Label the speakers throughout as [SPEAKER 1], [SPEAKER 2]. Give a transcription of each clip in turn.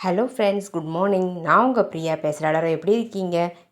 [SPEAKER 1] Hello friends good morning நான் உங்கள் பிரியா பேசுகிறேன் எல்லாரும் எப்படி இருக்கீங்க?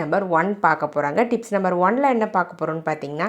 [SPEAKER 1] நம்பர் ஒன் பார்க்க போகிறாங்க டிப்ஸ் நம்பர் ஒனில் என்ன பார்க்க போகிறோன்னு பார்த்தீங்கன்னா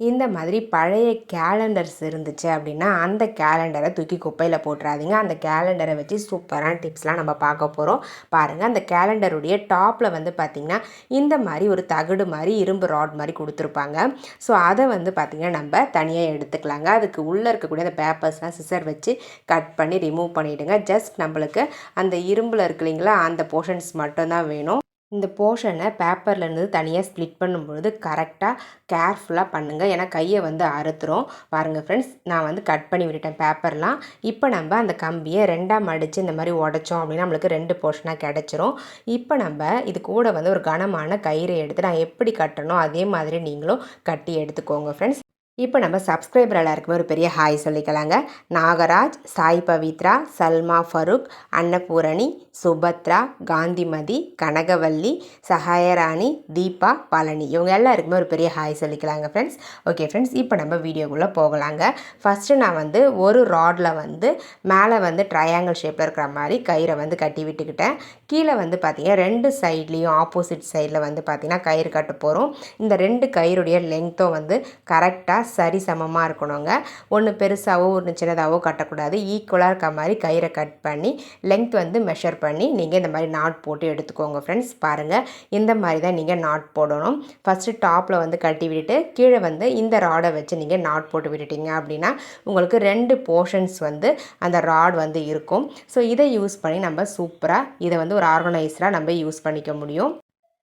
[SPEAKER 1] இந்த மாதிரி பழைய கேலண்டர்ஸ் இருந்துச்சு அப்படின்னா அந்த கேலண்டரை தூக்கி குப்பையில் போட்டுறாதீங்க. அந்த கேலண்டரை வச்சு சூப்பரான டிப்ஸ்லாம் நம்ம பார்க்க போகிறோம் பாருங்கள் அந்த கேலண்டருடைய டாப்பில் வந்து பார்த்திங்கன்னா இந்த மாதிரி ஒரு தகடு மாதிரி இரும்பு ராட் மாதிரி கொடுத்துருப்பாங்க. ஸோ அதை வந்து பார்த்திங்கன்னா நம்ம தனியாக எடுத்துக்கலாங்க. அதுக்கு உள்ளே இருக்கக்கூடிய அந்த பேப்பர்ஸ்லாம் சிசர் வச்சு கட் பண்ணி ரிமூவ் பண்ணிவிடுங்க ஜஸ்ட் நம்மளுக்கு அந்த இரும்பில் இருக்கு இல்லைங்களா அந்த போர்ஷன்ஸ் மட்டும்தான் வேணும். இந்த போர்ஷனை பேப்பர்லேருந்து தனியாக ஸ்ப்ளிட் பண்ணும்பொழுது கரெக்டாக கேர்ஃபுல்லாக பண்ணுங்கள் ஏன்னா கையை வந்து அறுத்துரும். பாருங்கள் ஃப்ரெண்ட்ஸ் நான் வந்து கட் பண்ணி விட்டுட்டேன் பேப்பர்லாம் இப்போ நம்ம அந்த கம்பியை ரெண்டாக மடித்து இந்த மாதிரி உடச்சோம் அப்படின்னா நம்மளுக்கு ரெண்டு போர்ஷனாக கிடச்சிரும். இப்போ நம்ம இது கூட வந்து ஒரு கனமான கயிறை எடுத்து நான் எப்படி கட்டணும் அதே மாதிரி நீங்களும் கட்டி எடுத்துக்கோங்க ஃப்ரெண்ட்ஸ் இப்போ நம்ம சப்ஸ்கிரைபர் எல்லாருக்குமே ஒரு பெரிய ஹாய் சொல்லிக்கலாங்க. நாகராஜ் சாய் பவித்ரா சல்மா ஃபருக் அன்னபூரணி சுபத்ரா காந்திமதி கனகவல்லி சஹாயராணி தீபா பழனி. இவங்க எல்லாருக்குமே ஒரு பெரிய ஹாய் சொல்லிக்கலாங்க ஃப்ரெண்ட்ஸ் ஓகே ஃப்ரெண்ட்ஸ் இப்போ நம்ம வீடியோக்குள்ளே போகலாங்க. ஃபஸ்ட்டு நான் வந்து ஒரு ராடில் வந்து மேலே வந்து ட்ரையாங்கிள் ஷேப்பில் இருக்கிற மாதிரி கயிறை வந்து கட்டி விட்டுக்கிட்டேன். கீழே வந்து பார்த்திங்கன்னா ரெண்டு சைட்லேயும் ஆப்போசிட் சைடில் வந்து பார்த்திங்கன்னா கயிறு கட்ட போகிறோம் இந்த ரெண்டு கயிறுடைய லெங்க்த்தும் வந்து கரெக்டாக சரி சமமாக இருக்கணுங்க. ஒன்று பெருசாகவோ ஒன்று சின்னதாகவோ கட்டக்கூடாது. ஈக்குவலாக இருக்க மாதிரி கயிறை கட் பண்ணி லெங்க் வந்து மெஷர் பண்ணி நீங்கள் இந்த மாதிரி நாட் போட்டு எடுத்துக்கோங்க ஃப்ரெண்ட்ஸ் பாருங்கள் இந்த மாதிரி தான் நீங்கள் நாட் போடணும். ஃபஸ்ட்டு டாப்பில் வந்து கட்டி விட்டுட்டு கீழே வந்து இந்த ராடை வச்சு நீங்கள் நாட் போட்டு விட்டுட்டீங்க அப்படின்னா உங்களுக்கு ரெண்டு போர்ஷன்ஸ் வந்து அந்த ராட் வந்து இருக்கும். ஸோ இதை யூஸ் பண்ணி நம்ம சூப்பராக இதை வந்து ஒரு ஆர்கனைஸராக நம்ம யூஸ் பண்ணிக்க முடியும்.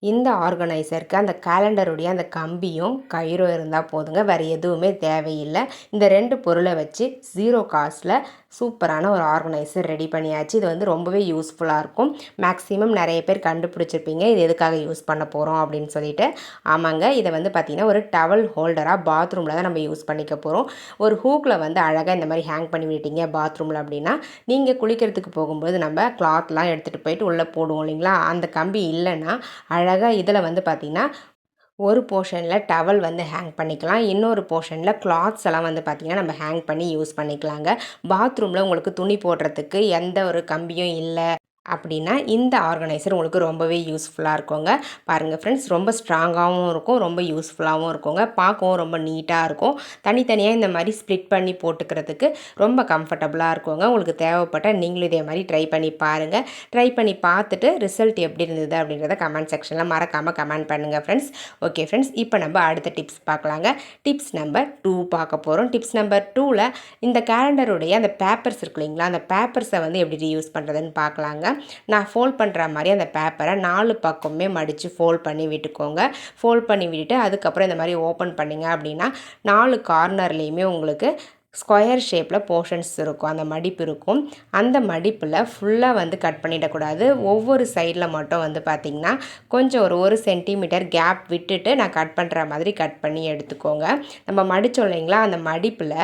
[SPEAKER 1] இந்த ஆர்கனைசருக்கு அந்த கேலண்டருடைய அந்த கம்பியும் கயிறும் இருந்தால் போதுங்க. வேறு எதுவுமே தேவையில்லை. இந்த ரெண்டு பொருளை வச்சு ஜீரோ காஸ்ட்டில் சூப்பரான ஒரு ஆர்கனைசர் ரெடி பண்ணியாச்சு. இது வந்து ரொம்பவே யூஸ்ஃபுல்லாக இருக்கும். மேக்ஸிமம் நிறைய பேர் கண்டுபிடிச்சிருப்பீங்க. இது எதுக்காக யூஸ் பண்ண போகிறோம் அப்படின்னு சொல்லிட்டு. ஆமாங்க. இதை வந்து பார்த்திங்கன்னா ஒரு டவல் ஹோல்டராக பாத்ரூமில் தான் நம்ம யூஸ் பண்ணிக்க போகிறோம் ஒரு ஹூக்கில் வந்து அழகாக இந்த மாதிரி ஹேங் பண்ணி விட்டீங்க பாத்ரூமில் அப்படின்னா நீங்கள் குளிக்கிறதுக்கு போகும்போது நம்ம கிளாத்லாம் எடுத்துகிட்டு போயிட்டு உள்ளே போடுவோம் இல்லைங்களா? அந்த கம்பி இல்லைன்னா அழகாக இதில் வந்து பார்த்திங்கன்னா ஒரு போர்ஷனில் டவல் வந்து ஹேங் பண்ணிக்கலாம். இன்னொரு போர்ஷனில் கிளாத்ஸ் எல்லாம் வந்து பார்த்திங்கன்னா நம்ம ஹேங் பண்ணி யூஸ் பண்ணிக்கலாங்க. பாத்ரூமில் உங்களுக்கு துணி போடுறதுக்கு எந்த ஒரு கம்பியும் இல்லை. அப்படின்னா இந்த ஆர்கனைசர் உங்களுக்கு ரொம்பவே யூஸ்ஃபுல்லாக இருக்குங்க. பாருங்கள் ஃப்ரெண்ட்ஸ் ரொம்ப ஸ்ட்ராங்காகவும் இருக்கும் ரொம்ப யூஸ்ஃபுல்லாகவும் இருக்குங்க. பார்க்கவும் ரொம்ப நீட்டாக இருக்கும். தனித்தனியாக இந்த மாதிரி ஸ்ப்ளிட் பண்ணி போட்டுக்கிறதுக்கு ரொம்ப கம்ஃபர்டபுளாக இருக்குங்க. உங்களுக்கு தேவைப்பட்ட நீங்களும் இதே மாதிரி ட்ரை பண்ணி பாருங்கள் ட்ரை பண்ணி பார்த்துட்டு ரிசல்ட் எப்படி இருந்தது அப்படின்றத கமெண்ட் செக்ஷனில் மறக்காமல் கமெண்ட் பண்ணுங்கள் ஃப்ரெண்ட்ஸ் ஓகே ஃப்ரெண்ட்ஸ் இப்போ நம்ம அடுத்த டிப்ஸ் பார்க்கலாங்க. டிப்ஸ் நம்பர் டூ பார்க்க போகிறோம் டிப்ஸ் நம்பர் டூவில் இந்த கேலண்டருடைய அந்த பேப்பர்ஸ் இருக்கு இல்லைங்களா? அந்த பேப்பர்ஸை வந்து எப்படி யூஸ் பண்ணுறதுன்னு பார்க்கலாங்க. நான் ஃபோல்ட் பண்ணுற மாதிரி அந்த பேப்பரை நாலு பக்கமே மடித்து ஃபோல்ட் பண்ணி விட்டுக்கோங்க. ஃபோல்ட் பண்ணி விட்டுட்டு அதுக்கப்புறம் இந்த மாதிரி ஓப்பன் பண்ணிங்க அப்படின்னா நாலு கார்னர்லேயுமே உங்களுக்கு ஸ்கொயர் ஷேப்பில் போர்ஷன்ஸ் இருக்கும். அந்த மடிப்பு இருக்கும். அந்த மடிப்பில் ஃபுல்லாக வந்து கட் பண்ணிடக்கூடாது. ஒவ்வொரு சைடில் மட்டும் வந்து பார்த்திங்கன்னா கொஞ்சம் ஒரு ஒரு சென்டிமீட்டர் கேப் விட்டுட்டு நான் கட் பண்ணுற மாதிரி கட் பண்ணி எடுத்துக்கோங்க. நம்ம மடித்தோம் இல்லைங்களா? அந்த மடிப்பில்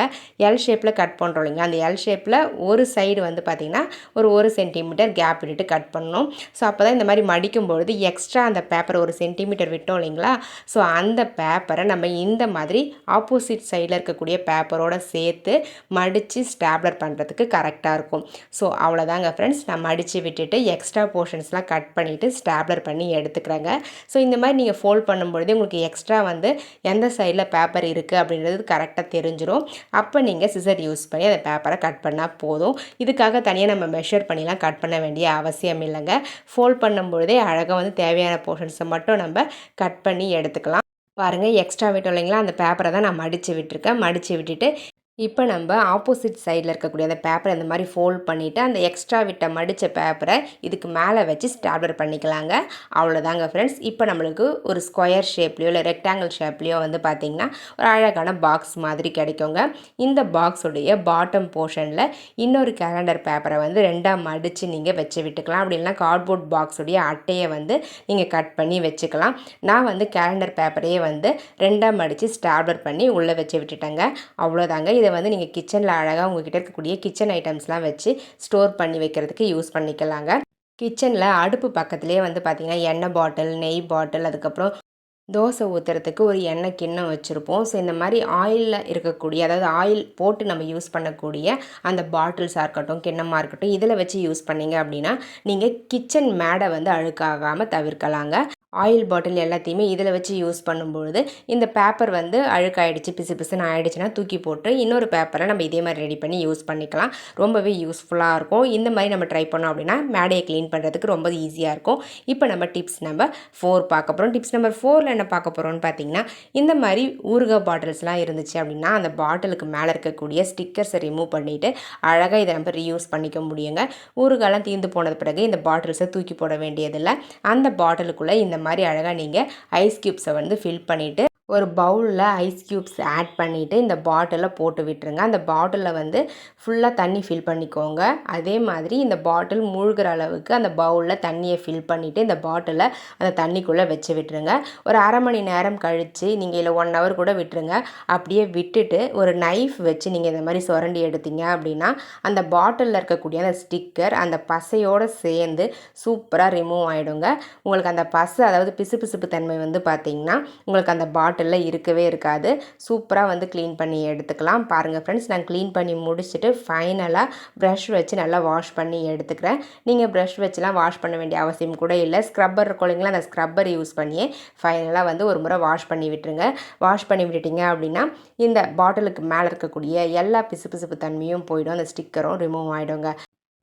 [SPEAKER 1] எல் ஷேப்பில் கட் பண்ணுறோம் இல்லைங்களா? அந்த எல் ஷேப்பில் ஒரு சைடு வந்து பார்த்திங்கன்னா ஒரு ஒரு சென்டிமீட்டர் கேப் விட்டுட்டு கட் பண்ணணும். ஸோ அப்போ தான் இந்த மாதிரி மடிக்கும் பொழுது எக்ஸ்ட்ரா அந்த பேப்பரை ஒரு சென்டிமீட்டர் விட்டோம் இல்லைங்களா? ஸோ அந்த பேப்பரை நம்ம இந்த மாதிரி ஆப்போசிட் சைடில் இருக்கக்கூடிய பேப்பரோட சேர்த்து சேர்த்து மடித்து ஸ்டாப்லர் பண்ணுறதுக்கு கரெக்டாக இருக்கும். ஸோ அவ்வளோதாங்க ஃப்ரெண்ட்ஸ் நான் மடித்து விட்டுட்டு எக்ஸ்ட்ரா போர்ஷன்ஸ்லாம் கட் பண்ணிவிட்டு ஸ்டாப்லர் பண்ணி எடுத்துக்கிறேங்க. ஸோ இந்த மாதிரி நீங்கள் ஃபோல்ட் பண்ணும்பொழுது உங்களுக்கு எக்ஸ்ட்ரா வந்து எந்த சைடில் பேப்பர் இருக்குது அப்படின்றது கரெக்டாக தெரிஞ்சிடும் அப்போ நீங்கள் சிசர் யூஸ் பண்ணி அந்த பேப்பரை கட் பண்ணால் போதும். இதுக்காக தனியாக நம்ம மெஷர் பண்ணிலாம் கட் பண்ண வேண்டிய அவசியம் இல்லைங்க. ஃபோல்ட் பண்ணும்பொழுதே அழகாக வந்து தேவையான போர்ஷன்ஸை மட்டும் நம்ம கட் பண்ணி எடுத்துக்கலாம். பாருங்கள் எக்ஸ்ட்ரா விட்டோம் இல்லைங்களா? அந்த பேப்பரை தான் நான் மடித்து விட்டுருக்கேன். மடித்து விட்டுட்டு இப்போ நம்ம ஆப்போசிட் சைடில் இருக்கக்கூடிய அந்த பேப்பரை இந்த மாதிரி ஃபோல்ட் பண்ணிவிட்டு அந்த எக்ஸ்ட்ரா விட்ட மடித்த பேப்பரை இதுக்கு மேலே வச்சு ஸ்டாப்லர் பண்ணிக்கலாங்க. அவ்வளோதாங்க ஃப்ரெண்ட்ஸ் இப்போ நம்மளுக்கு ஒரு ஸ்கொயர் ஷேப்லேயோ இல்லை ரெக்டாங்கிள் ஷேப்லேயோ வந்து பார்த்திங்கன்னா ஒரு அழகான பாக்ஸ் மாதிரி கிடைக்குங்க. இந்த பாக்ஸுடைய பாட்டம் போர்ஷனில் இன்னொரு கேலண்டர் பேப்பரை வந்து ரெண்டாக மடித்து நீங்கள் வச்சு விட்டுக்கலாம். அப்படி இல்லைனா கார்ட்போர்ட் பாக்ஸுடைய அட்டையை வந்து நீங்கள் கட் பண்ணி வச்சுக்கலாம். நான் வந்து கேலண்டர் பேப்பரையே வந்து ரெண்டாக மடித்து ஸ்டாப்லர் பண்ணி உள்ளே வச்சு விட்டுட்டேங்க. அவ்வளோதாங்க. இதை வந்து நீங்கள் கிச்சனில் அழகாக உங்ககிட்ட இருக்கக்கூடிய கிச்சன் ஐட்டம்ஸ்லாம் வச்சு ஸ்டோர் பண்ணி வைக்கிறதுக்கு யூஸ் பண்ணிக்கலாங்க. கிச்சனில் அடுப்பு பக்கத்துலேயே வந்து பார்த்திங்கன்னா எண்ணெய் பாட்டில் நெய் பாட்டில் அதுக்கப்புறம் தோசை ஊற்றுறதுக்கு ஒரு எண்ணெய் கிண்ணம் வச்சுருப்போம். ஸோ இந்த மாதிரி ஆயிலில் இருக்கக்கூடிய அதாவது ஆயில் போட்டு நம்ம யூஸ் பண்ணக்கூடிய அந்த பாட்டில்ஸாக இருக்கட்டும் கிண்ணமாக இருக்கட்டும் இதில் வச்சு யூஸ் பண்ணிங்க அப்படின்னா நீங்கள் கிச்சன் மேடை வந்து அழுக்காகாமல் தவிர்க்கலாங்க. ஆயில் பாட்டில் எல்லாத்தையுமே இதில் வச்சு யூஸ் பண்ணும்பொழுது இந்த பேப்பர் வந்து அழுக்காயிடுச்சு பிசு பிசுன்னு ஆயிடுச்சுன்னா தூக்கி போட்டு இன்னொரு பேப்பரை நம்ம இதே மாதிரி ரெடி பண்ணி யூஸ் பண்ணிக்கலாம். ரொம்பவே யூஸ்ஃபுல்லாக இருக்கும். இந்த மாதிரி நம்ம ட்ரை பண்ணோம் அப்படின்னா மேடையை க்ளீன் பண்ணுறதுக்கு ரொம்ப ஈஸியாக இருக்கும். இப்போ நம்ம டிப்ஸ் நம்பர் ஃபோர் பார்க்க போகிறோம் டிப்ஸ் நம்பர் ஃபோரில் என்ன பார்க்க போகிறோம்னு பார்த்தீங்கன்னா இந்த மாதிரி ஊறுகாய் பாட்டில்ஸ்லாம் இருந்துச்சு அப்படின்னா அந்த பாட்டிலுக்கு மேலே இருக்கக்கூடிய ஸ்டிக்கர்ஸை ரிமூவ் பண்ணிவிட்டு அழகாக இதை நம்ம ரீயூஸ் பண்ணிக்க முடியுங்க. ஊறுகாலாம் தீர்ந்து போனது பிறகு இந்த பாட்டில்ஸை தூக்கி போட வேண்டியதில்லை. அந்த பாட்டிலுக்குள்ளே இந்த மாதிரி அழகாக நீங்கள் ஐஸ் க்யூப்ஸை வந்து ஃபில் பண்ணிவிட்டு ஒரு பவுலில் ஐஸ் க்யூப்ஸ் ஆட் பண்ணிவிட்டு இந்த பாட்டிலில் போட்டு விட்டுருங்க. அந்த பாட்டிலில் வந்து ஃபுல்லாக தண்ணி ஃபில் பண்ணிக்கோங்க. அதே மாதிரி இந்த பாட்டில் மூழ்கிற அளவுக்கு அந்த பவுலில் தண்ணியை ஃபில் பண்ணிவிட்டு இந்த பாட்டிலை அந்த தண்ணிக்குள்ளே வச்சு விட்டுருங்க. ஒரு அரை மணி நேரம் கழித்து நீங்கள் இல்லை ஒன் ஹவர் கூட விட்டுருங்க. அப்படியே விட்டுட்டு ஒரு நைஃப் வச்சு நீங்கள் இந்த மாதிரி சுரண்டி எடுத்தீங்க அப்படின்னா அந்த பாட்டிலில் இருக்கக்கூடிய அந்த ஸ்டிக்கர் அந்த பசையோடு சேர்ந்து சூப்பராக ரிமூவ் ஆகிடுங்க உங்களுக்கு அந்த பசை அதாவது பிசு பிசுப்பு தன்மை வந்து பார்த்திங்கன்னா உங்களுக்கு அந்த பாட்டில் பாட்டிலில் இருக்கவே இருக்காது. சூப்பராக வந்து க்ளீன் பண்ணி எடுத்துக்கலாம். பாருங்கள் ஃப்ரெண்ட்ஸ் நான் க்ளீன் பண்ணி முடிச்சுட்டு ஃபைனலாக ப்ரஷ் வச்சு நல்லா வாஷ் பண்ணி எடுத்துக்கிறேன். நீங்கள் ப்ரஷ் வச்சுலாம் வாஷ் பண்ண வேண்டிய அவசியம் கூட இல்லை. ஸ்க்ரப்பர் இருக்கோங்களா அந்த ஸ்க்ரப்பர் யூஸ் பண்ணியே ஃபைனலாக வந்து ஒரு முறை வாஷ் பண்ணி விட்டுருங்க. வாஷ் பண்ணி விட்டுட்டிங்க அப்படின்னா இந்த பாட்டிலுக்கு மேலே இருக்கக்கூடிய எல்லா பிசு பிசுப்பு தன்மையும் போயிடும். அந்த ஸ்டிக்கரும் ரிமூவ் ஆகிடுங்க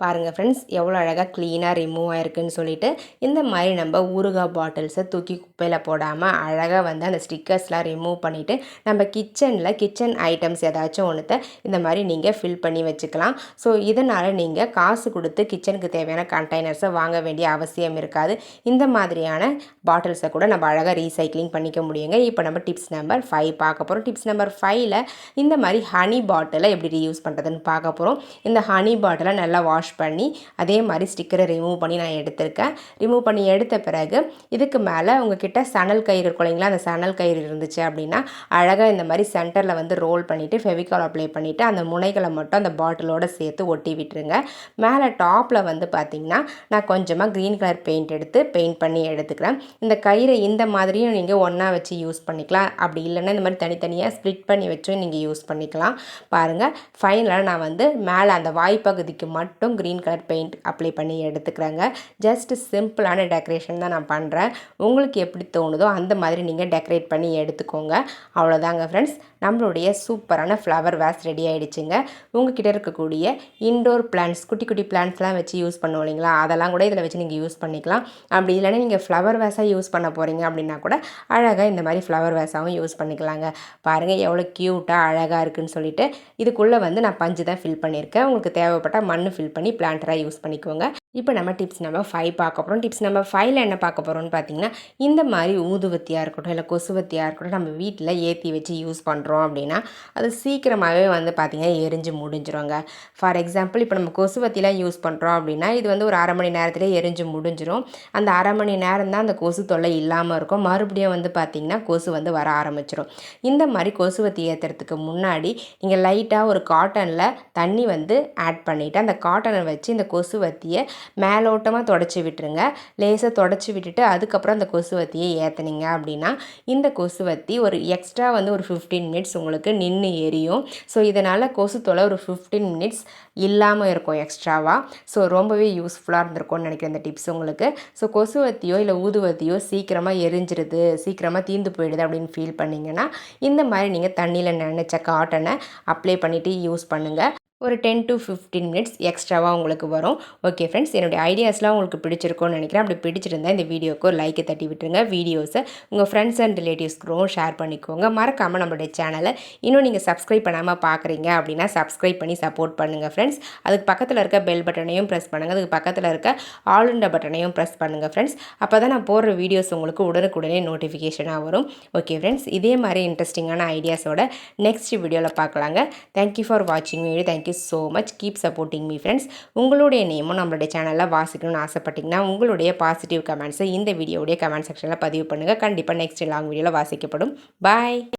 [SPEAKER 1] பாருங்கள் ஃப்ரெண்ட்ஸ் எவ்வளோ அழகாக க்ளீனாக ரிமூவ் ஆயிருக்குன்னு சொல்லிட்டு இந்த மாதிரி நம்ம ஊறுகாய் பாட்டில்ஸை தூக்கி குப்பையில் போடாமல் அழகாக வந்து அந்த ஸ்டிக்கர்ஸ்லாம் ரிமூவ் பண்ணிவிட்டு நம்ம கிச்சனில் கிச்சன் ஐட்டம்ஸ் ஏதாச்சும் ஒன்றுத்த இந்த மாதிரி நீங்கள் ஃபில் பண்ணி வச்சுக்கலாம். ஸோ இதனால் நீங்கள் காசு கொடுத்து கிச்சனுக்கு தேவையான கண்டெய்னர்ஸை வாங்க வேண்டிய அவசியம் இருக்காது. இந்த மாதிரியான பாட்டில்ஸை கூட நம்ம அழகாக ரீசைக்ளிங் பண்ணிக்க முடியுங்க. இப்போ நம்ம டிப்ஸ் நம்பர் ஃபைவ் பார்க்க போகிறோம் டிப்ஸ் நம்பர் ஃபைவ்ல இந்த மாதிரி ஹனி பாட்டிலை எப்படி ரீயூஸ் பண்ணுறதுன்னு பார்க்க போகிறோம் இந்த ஹனி பாட்டிலை நல்லா வாஷ் பண்ணி அதே மாதிரி ஸ்டிக்கரை ரிமூவ் பண்ணி நான் எடுத்திருக்கேன். ரிமூவ் பண்ணி எடுத்த பிறகு இதுக்கு மேலே உங்ககிட்ட சணல் கயிறு இருக்கும் இல்லைங்களா? அந்த சணல் கயிறு இருந்துச்சு அப்படின்னா அழகாக இந்த மாதிரி சென்டரில் வந்து ரோல் பண்ணிவிட்டு ஃபெவிகால் அப்ளை பண்ணிவிட்டு அந்த முனைகளை மட்டும் அந்த பாட்டிலோடு சேர்த்து ஒட்டி விட்டுருங்க. மேலே டாப்பில் வந்து பார்த்திங்கன்னா நான் கொஞ்சமாக க்ரீன் கலர் பெயிண்ட் எடுத்து பெயிண்ட் பண்ணி எடுத்துக்கிறேன். இந்த கயிறை இந்த மாதிரியும் நீங்கள் ஒன்றா வச்சு யூஸ் பண்ணிக்கலாம். அப்படி இல்லைன்னா இந்த மாதிரி தனித்தனியாக ஸ்ப்ளிட் பண்ணி வச்சும் நீங்கள் யூஸ் பண்ணிக்கலாம். பாருங்கள் ஃபைனலாக நான் வந்து மேலே அந்த வாய்ப்பகுதிக்கு மட்டும் க்ரீன் கலர் பெயிண்ட் அப்ளை பண்ணி எடுத்துக்கிறாங்க. ஜஸ்ட் சிம்பிளான டெக்கரேஷன் தான் நான் பண்ணுறேன் உங்களுக்கு எப்படி தோணுதோ அந்த மாதிரி நீங்கள் டெக்கரேட் பண்ணி எடுத்துக்கோங்க. அவ்வளோதாங்க ஃப்ரெண்ட்ஸ் நம்மளுடைய சூப்பரான ஃப்ளவர் வேஸ் ரெடி ஆகிடுச்சுங்க உங்ககிட்ட இருக்கக்கூடிய இன்டோர் பிளான்ஸ் குட்டி குட்டி பிளான்ஸ்லாம் வச்சு யூஸ் பண்ணுவோம் இல்லைங்களா? அதெல்லாம் கூட இதில் வச்சு நீங்கள் யூஸ் பண்ணிக்கலாம். அப்படி இல்லைன்னா நீங்கள் ஃப்ளவர் வேஸாக யூஸ் பண்ண போகிறீங்க அப்படின்னா கூட அழகாக இந்த மாதிரி ஃப்ளவர் வேஸாகவும் யூஸ் பண்ணிக்கலாங்க. பாருங்கள் எவ்வளோ க்யூட்டாக அழகாக இருக்குதுன்னு சொல்லிட்டு இதுக்குள்ளே வந்து நான் பஞ்சு தான் ஃபில் பண்ணியிருக்கேன். உங்களுக்கு தேவைப்பட்டால் மண் ஃபில் பண்ணி பிளான்டராக யூஸ் பண்ணிக்கோங்க. இப்போ நம்ம டிப்ஸ் நம்பர் ஃபைவ் பார்க்க போகிறோம் டிப்ஸ் நம்பர் ஃபைவ்ல என்ன பார்க்க போகிறோம்னு பார்த்தீங்கன்னா இந்த மாதிரி ஊதுவத்தியாக இருக்கட்டும் இல்லை கொசுவத்தியாக இருக்கட்டும் நம்ம வீட்டில் ஏற்றி வச்சு யூஸ் பண்ணுறோம் அப்படின்னா அது சீக்கிரமாகவே வந்து பார்த்திங்கன்னா எரிஞ்சு முடிஞ்சிருங்க. ஃபார் எக்ஸாம்பிள் இப்போ நம்ம கொசுவத்திலாம் யூஸ் பண்ணுறோம் அப்படின்னா இது வந்து ஒரு அரை மணி நேரத்தில் எரிஞ்சு முடிஞ்சிடும் அந்த அரை மணி நேரம் தான் அந்த கொசு தொல்லை இல்லாமல் இருக்கும். மறுபடியும் வந்து பார்த்திங்கன்னா கொசு வந்து வர ஆரம்பிச்சிடும் இந்த மாதிரி கொசுவத்தி ஏற்றுறதுக்கு முன்னாடி நீங்கள் லைட்டாக ஒரு காட்டனில் தண்ணி வந்து ஆட் பண்ணிவிட்டு அந்த காட்டனை வச்சு இந்த கொசுவத்தியை மேலோட்டமாக தொடச்சி விட்டுருங்க. லேசாக தொடச்சி விட்டுட்டு அதுக்கப்புறம் அந்த கொசுவத்தியை ஏற்றுனீங்க அப்படின்னா இந்த கொசுவத்தி ஒரு எக்ஸ்ட்ரா வந்து ஒரு ஃபிஃப்டீன் மினிட்ஸ் உங்களுக்கு நின்று எரியும். ஸோ இதனால் கொசு தொலை ஒரு ஃபிஃப்டீன் மினிட்ஸ் இல்லாமல் இருக்கும் எக்ஸ்ட்ராவாக ஸோ ரொம்பவே யூஸ்ஃபுல்லாக இருந்திருக்கும்னு நினைக்கிறேன் இந்த டிப்ஸ் உங்களுக்கு. ஸோ கொசுவத்தியோ இல்லை ஊதுவத்தியோ சீக்கிரமாக எரிஞ்சிருது சீக்கிரமாக தீந்து போயிடுது அப்படின்னு ஃபீல் பண்ணிங்கன்னா இந்த மாதிரி நீங்கள் தண்ணியில் நினச்ச காட்டனை அப்ளை பண்ணிவிட்டு யூஸ் பண்ணுங்கள் ஒரு டென் டு ஃபிஃப்டீன் மினிட்ஸ் எக்ஸ்ட்ராவாக உங்களுக்கு வரும். ஓகே ஃப்ரெண்ட்ஸ் என்னுடைய ஐடியாஸ்லாம் உங்களுக்கு பிடிச்சிருக்கும்னு நினைக்கிறேன். அப்படி பிடிச்சிருந்தா இந்த வீடியோக்கு ஒரு லைக்கை தட்டி விட்டுருங்க. வீடியோஸை உங்கள் ஃப்ரெண்ட்ஸ் அண்ட் ரிலேட்டிவ்ஸ்க்கும் ஷேர் பண்ணிக்கோங்க. மறக்காமல் நம்மளுடைய சேனலை இன்னும் நீங்கள் சப்ஸ்கிரைப் பண்ணாமல் பார்க்குறீங்க அப்படின்னா சப்ஸ்கிரைப் பண்ணி சப்போர்ட் பண்ணுங்கள் ஃப்ரெண்ட்ஸ் அதுக்கு பக்கத்தில் இருக்க பெல் பட்டனையும் ப்ரெஸ் பண்ணுங்கள் அதுக்கு பக்கத்தில் இருக்க ஆல் இண்டா பட்டனையும் ப்ரெஸ் பண்ணுங்கள் ஃப்ரெண்ட்ஸ் அப்போ தான் நான் போடுற வீடியோஸ் உங்களுக்கு உடனுக்குடனே நோட்டிஃபிகேஷனாக வரும். ஓகே ஃப்ரெண்ட்ஸ் இதே மாதிரி இன்ட்ரெஸ்டிங்கான ஐடியாஸோட நெக்ஸ்ட் வீடியோவில் பார்க்கலாங்க. தேங்க்யூ ஃபார் வாட்சிங் video thank you so much keep supporting me friends உங்களுடைய நேமும் நம்மளுடைய சேனலில் வாசிக்கணும்னு ஆசைப்பட்டீங்கன்னா உங்களுடைய பாசிட்டிவ் கமெண்ட்ஸை இந்த வீடியோடைய கமெண்ட் செக்ஷனில் பதிவு பண்ணுங்கள் கண்டிப்பாக நெக்ஸ்ட் லாங் வீடியோவில் வாசிக்கப்படும். பாய்